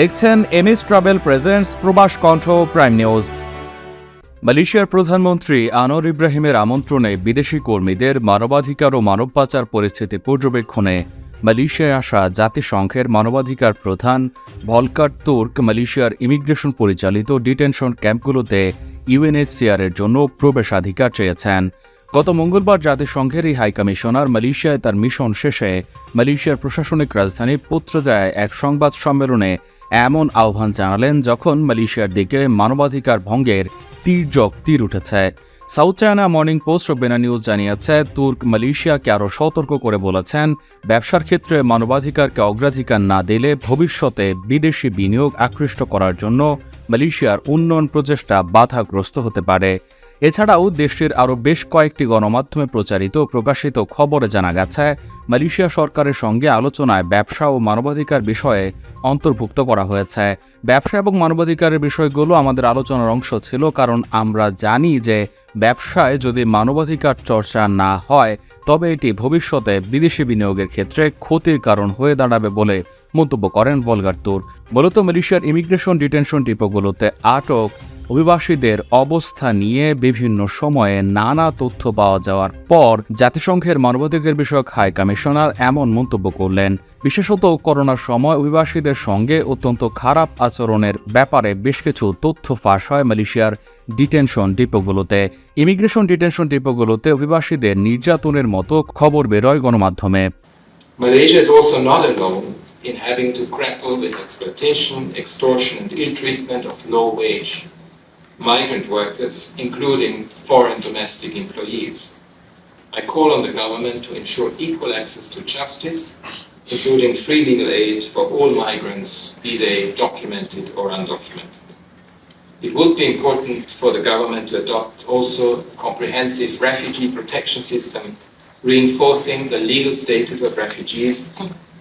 দেখছেন MS travel presents প্রবাস কণ্ঠ প্রাইম নিউজ। মালয়েশিয়ার প্রধানমন্ত্রী আনোয়ার ইব্রাহিমের আমন্ত্রণে বিদেশি কর্মীদের মানবাধিকার ও মানব পাচার পরিস্থিতি পর্যবেক্ষণে মালয়েশিয়ায় আসা জাতিসংঘের মানবাধিকার প্রধান ভলকার তুর্ক মালয়েশিয়ার ইমিগ্রেশন পরিচালিত ডিটেনশন ক্যাম্পগুলোতে ইউএনএইচসিআরের জন্য প্রবেশাধিকার চেয়েছেন। গত মঙ্গলবার জাতিসংঘের এই হাইকমিশনার মালয়েশিয়ায় তার মিশন শেষে মালয়েশিয়ার প্রশাসনিক রাজধানী পুত্রজায় এক সংবাদ সম্মেলনে এমন আহ্বান জানালেন যখন মালয়েশিয়ার দিকে মানবাধিকার ভঙ্গের তীর্যক তীর উঠেছে। সাউথ চায়না মর্নিং পোস্ট ও বেনা নিউজ জানিয়েছে, তুর্ক মালয়েশিয়াকে আরও সতর্ক করে বলেছেন, ব্যবসার ক্ষেত্রে মানবাধিকারকে অগ্রাধিকার না দিলে ভবিষ্যতে বিদেশি বিনিয়োগ আকৃষ্ট করার জন্য মালয়েশিয়ার উন্নয়ন প্রচেষ্টা বাধাগ্রস্ত হতে পারে। এছাড়াও দেশটির আরও বেশ কয়েকটি গণমাধ্যমে প্রচারিত ও প্রকাশিত খবরে জানা গেছে, মালয়েশিয়া সরকারের সঙ্গে আলোচনায় ব্যবসা ও মানবাধিকার বিষয়ে অন্তর্ভুক্ত করা হয়েছে। ব্যবসা এবং মানবাধিকারের বিষয়গুলো আমাদের আলোচনার অংশ ছিল, কারণ আমরা জানি যে ব্যবসায় যদি মানবাধিকার চর্চা না হয়, তবে এটি ভবিষ্যতে বিদেশি বিনিয়োগের ক্ষেত্রে ক্ষতির কারণ হয়ে দাঁড়াবে বলে মন্তব্য করেন বলগার তুর মূলত মালয়েশিয়ার ইমিগ্রেশন ডিটেনশন ডিপোগুলোতে আটক অভিবাসীদের অবস্থা নিয়ে বিভিন্ন সময়ে নানা তথ্য পাওয়া যাওয়ার পর জাতিসংঘের মানবাধিকার বিষয়ক হাই কমিশনার এমন মন্তব্য করলেন। বিশেষত করোনার সময় অভিবাসীদের সঙ্গে অত্যন্ত খারাপ আচরণের ব্যাপারে বেশ কিছু তথ্য ফাঁস হয় মালয়েশিয়ার ডিটেনশন ডিপোগুলোতে। ইমিগ্রেশন ডিটেনশন ডিপোগুলোতে অভিবাসীদের নির্যাতনের মতো খবর বেরোয় গণমাধ্যমে। In having to grapple with exploitation, extortion, and ill treatment of low wage migrant workers, including foreign domestic employees. I call on the government to ensure equal access to justice, including free legal aid for all migrants, be they documented or undocumented. It would be important for the government to adopt also a comprehensive refugee protection system, reinforcing the legal status of refugees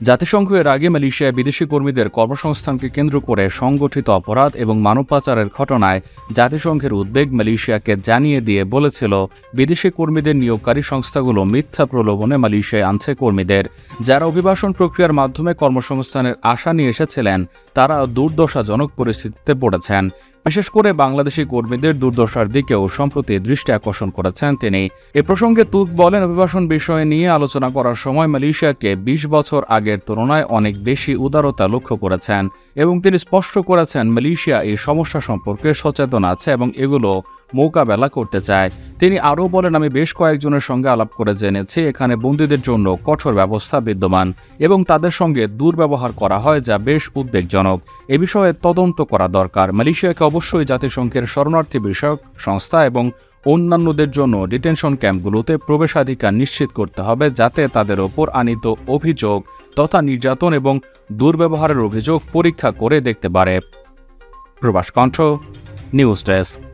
জাতিসংঘ এর আগে মালয়েশিয়ায় বিদেশি কর্মীদের কর্মসংস্থানকে কেন্দ্র করে সংগঠিত অপরাধ এবং মানব পাচারের ঘটনায় জাতিসংঘের উদ্বেগ মালয়েশিয়াকে জানিয়ে দিয়ে বলেছিল, বিদেশি কর্মীদের নিয়োগকারী সংস্থাগুলো মিথ্যা প্রলোভনে মালয়েশিয়ায় আনছে কর্মীদের। যারা অভিবাসন প্রক্রিয়ার মাধ্যমে কর্মসংস্থানের আশা নিয়ে এসেছিলেন, তারা দুর্দশাজনক পরিস্থিতিতে পড়েছেন। বিশেষ করে বাংলাদেশি কর্মীদের দুর্দশার দিকেও সম্প্রতি দৃষ্টি আকর্ষণ করেছেন তিনি। এ প্রসঙ্গে তুর্ক বলেন, অভিবাসন বিষয় নিয়ে আলোচনা করার সময় মালয়েশিয়াকে ২০ বছর আগের তুলনায় অনেক বেশি উদারতা লক্ষ্য করেছেন এবং তিনি স্পষ্ট করেছেন মালয়েশিয়া এই সমস্যা সম্পর্কে সচেতন আছে এবং এগুলো মোকাবেলা করতে চায়। তিনি আরও বলেন, আমি বেশ কয়েকজনের সঙ্গে আলাপ করে জেনেছি, এখানে বন্দীদের জন্য কঠোর ব্যবস্থা বিদ্যমান এবং তাদের সঙ্গে দুর্ব্যবহার করা হয় যা বেশ উদ্বেগজনক। এ বিষয়ে তদন্ত করা দরকার। মালয়েশিয়াকে অবশ্যই জাতিসংঘের শরণার্থী বিষয়ক সংস্থা এবং অন্যান্যদের জন্য ডিটেনশন ক্যাম্পগুলোতে প্রবেশাধিকার নিশ্চিত করতে হবে যাতে তাদের ওপর আনিত অভিযোগ তথা নির্যাতন এবং দুর্ব্যবহারের অভিযোগ পরীক্ষা করে দেখতে পারে। প্রবাস কণ্ঠ, নিউজ ডেস্ক।